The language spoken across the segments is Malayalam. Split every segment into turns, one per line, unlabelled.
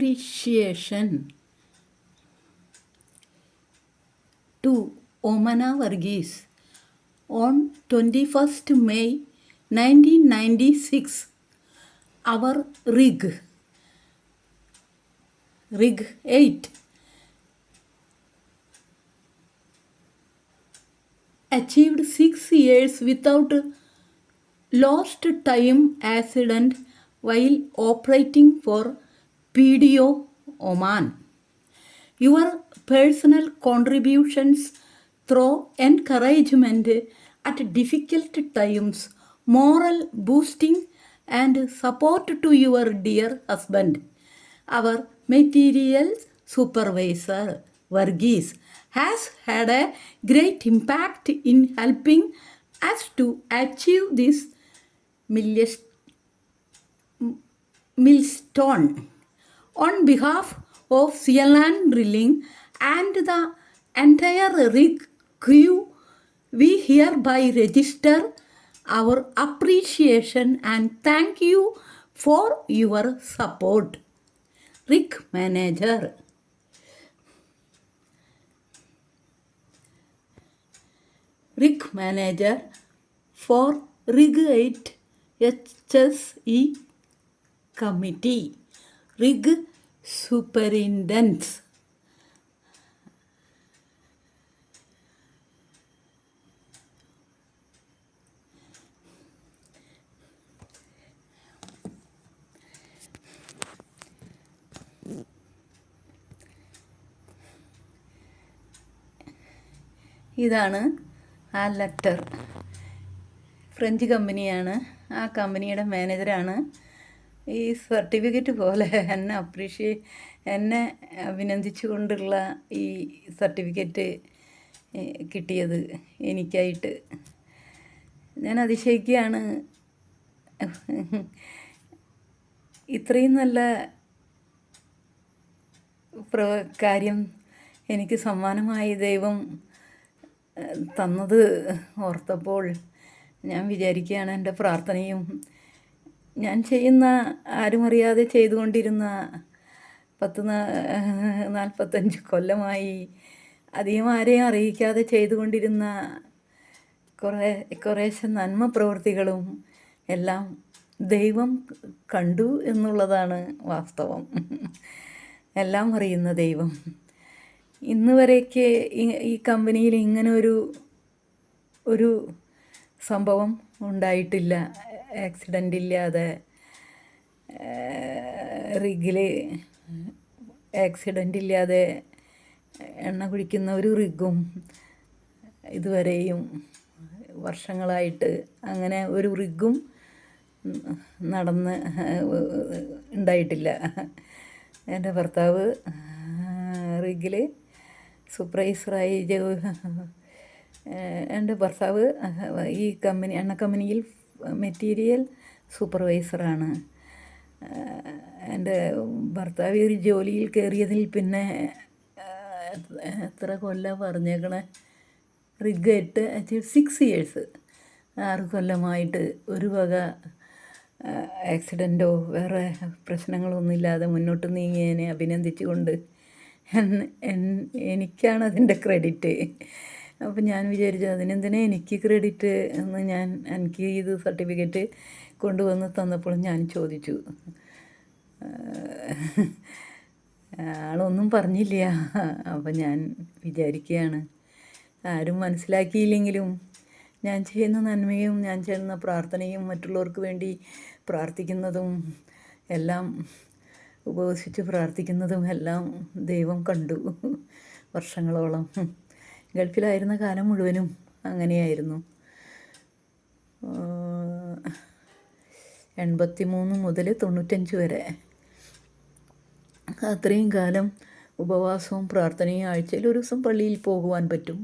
appreciation to Omana Varghese on 21st May 1996. Our rig, rig 8, achieved six years without lost time accident while operating for PDO Oman. Your personal contributions through encouragement at difficult times, moral boosting and support to your dear husband, our material supervisor Varghese, has had a great impact in helping us to achieve this milestone on behalf of CLN Drilling and the entire rig crew, we hereby register our appreciation and thank you for your support. Rig Manager Rig Manager for Rig 8 HSE Committee rig superintendence ഇതാണ് ആ ലെറ്റർ ഫ്രഞ്ച് കമ്പനിയാണ് ആ കമ്പനിയുടെ മാനേജറാണ് ഈ സർട്ടിഫിക്കറ്റ് പോലെ എന്നെ അപ്രീഷിയേ എന്നെ അഭിനന്ദിച്ചുകൊണ്ടുള്ള ഈ സർട്ടിഫിക്കറ്റ് കിട്ടിയത് എനിക്കായിട്ട് ഞാൻ അതിശയിക്കുകയാണ് ഇത്രയും നല്ല പ്ര കാര്യം എനിക്ക് സമ്മാനമായി ദൈവം തന്നത് ഓർത്തപ്പോൾ ഞാൻ വിചാരിക്കുകയാണ് എൻ്റെ പ്രാർത്ഥനയും ഞാൻ ചെയ്യുന്ന ആരും അറിയാതെ ചെയ്തുകൊണ്ടിരുന്ന പത്ത് നാൽപ്പത്തഞ്ച് കൊല്ലമായി അധികം ആരെയും അറിയിക്കാതെ ചെയ്തുകൊണ്ടിരുന്ന കുറേ കുറേശ്ശെ നന്മ പ്രവൃത്തികളും എല്ലാം ദൈവം കണ്ടു എന്നുള്ളതാണ് വാസ്തവം എല്ലാം അറിയുന്ന ദൈവം ഇന്ന് വരെയൊക്കെ ഈ കമ്പനിയിൽ ഇങ്ങനെ ഒരു ഒരു സംഭവം ഉണ്ടായിട്ടില്ല ആക്സിഡൻ്റ് ഇല്ലാതെ റിഗിൽ ആക്സിഡൻ്റ് ഇല്ലാതെ എണ്ണ കുടിക്കുന്ന ഒരു റിഗും ഇതുവരെയും വർഷങ്ങളായിട്ട് അങ്ങനെ ഒരു റിഗും നടന്ന് ഉണ്ടായിട്ടില്ല എൻ്റെ ഭർത്താവ് റിഗിൽ സൂപ്പർവൈസറായി എൻ്റെ ഭർത്താവ് ഈ കമ്പനി എണ്ണ കമ്പനിയിൽ മെറ്റീരിയൽ സൂപ്പർവൈസറാണ് എൻ്റെ ഭർത്താവ് ഈ ജോലിയിൽ കയറിയതിൽ പിന്നെ എത്ര കൊല്ലം പറഞ്ഞേക്കണേ റിഗറ്റ് സിക്സ് ഇയേഴ്സ് ആറ് കൊല്ലമായിട്ട് ഒരു വക ആക്സിഡൻറ്റോ വേറെ പ്രശ്നങ്ങളൊന്നുമില്ലാതെ മുന്നോട്ട് നീങ്ങിയതിനെ അഭിനന്ദിച്ചുകൊണ്ട് എനിക്കാണ് അതിൻ്റെ ക്രെഡിറ്റ് അപ്പോൾ ഞാൻ വിചാരിച്ചു അതിനെന്തിനാ എനിക്ക് ക്രെഡിറ്റ് എന്ന് ഞാൻ എനിക്ക് ഇത് സർട്ടിഫിക്കറ്റ് കൊണ്ടുവന്ന് തന്നപ്പോൾ ഞാൻ ചോദിച്ചു ആളൊന്നും പറഞ്ഞില്ല അപ്പം ഞാൻ വിചാരിക്കുകയാണ് ആരും മനസ്സിലാക്കിയില്ലെങ്കിലും ഞാൻ ചെയ്യുന്ന നന്മയും ഞാൻ ചെയ്യുന്ന പ്രാർത്ഥനയും മറ്റുള്ളവർക്ക് വേണ്ടി പ്രാർത്ഥിക്കുന്നതും എല്ലാം ഉപവസിച്ച് പ്രാർത്ഥിക്കുന്നതും എല്ലാം ദൈവം കണ്ടു വർഷങ്ങളോളം ഗൾഫിലായിരുന്ന കാലം മുഴുവനും അങ്ങനെയായിരുന്നു എൺപത്തി മൂന്ന് മുതൽ തൊണ്ണൂറ്റഞ്ച് വരെ അത്രയും കാലം ഉപവാസവും പ്രാർത്ഥനയും ആഴ്ചയിൽ ഒരു ദിവസം പള്ളിയിൽ പോകുവാൻ പറ്റും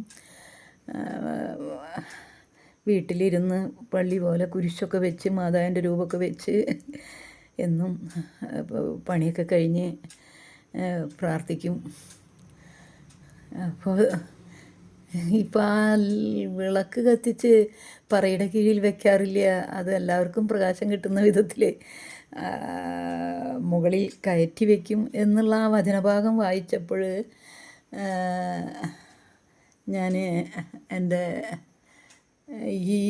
വീട്ടിലിരുന്ന് പള്ളി പോലെ കുരിശൊക്കെ വെച്ച് മാതാവിൻ്റെ രൂപമൊക്കെ വെച്ച് എന്നും പണിയൊക്കെ കഴിഞ്ഞ് പ്രാർത്ഥിക്കും അപ്പോൾ ഇപ്പം ആ വിളക്ക് കത്തിച്ച് പറയുടെ കീഴിൽ വെക്കാറില്ല അത് എല്ലാവർക്കും പ്രകാശം കിട്ടുന്ന വിധത്തിൽ മുകളിൽ കയറ്റി വെക്കും എന്നുള്ള ആ വചനഭാഗം വായിച്ചപ്പോൾ ഞാൻ എൻ്റെ ഈ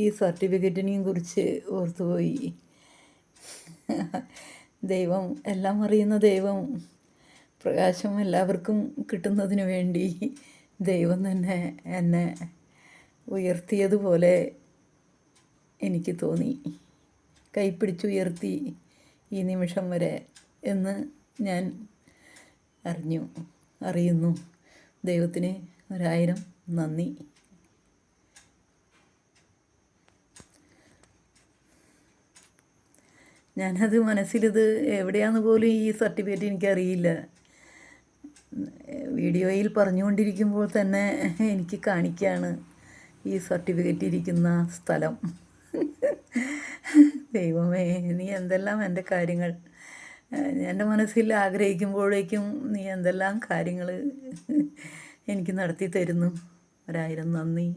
ഈ സർട്ടിഫിക്കറ്റിനെയും കുറിച്ച് ഓർത്തുപോയി ദൈവം എല്ലാം അറിയുന്ന ദൈവം പ്രകാശം എല്ലാവർക്കും കിട്ടുന്നതിന് വേണ്ടി ദൈവം തന്നെ എന്നെ ഉയർത്തിയതുപോലെ എനിക്ക് തോന്നി കൈപ്പിടിച്ചുയർത്തി ഈ നിമിഷം വരെ എന്ന് ഞാൻ അറിഞ്ഞു അറിയുന്നു ദൈവത്തിന് ഒരായിരം നന്ദി ഞാനത് മനസ്സിലിത് എവിടെയാണെന്ന് പോലും ഈ സർട്ടിഫിക്കറ്റ് എനിക്കറിയില്ല വീഡിയോയിൽ പറഞ്ഞുകൊണ്ടിരിക്കുമ്പോൾ തന്നെ എനിക്ക് കാണിക്കുകയാണ് ഈ സർട്ടിഫിക്കറ്റ് ഇരിക്കുന്ന സ്ഥലം ദൈവമേ നീ എന്തെല്ലാം എൻ്റെ കാര്യങ്ങൾ എൻ്റെ മനസ്സിൽ ആഗ്രഹിക്കുമ്പോഴേക്കും നീ എന്തെല്ലാം കാര്യങ്ങൾ എനിക്ക് നടത്തി തരുന്നു ഒരായിരം നന്ദി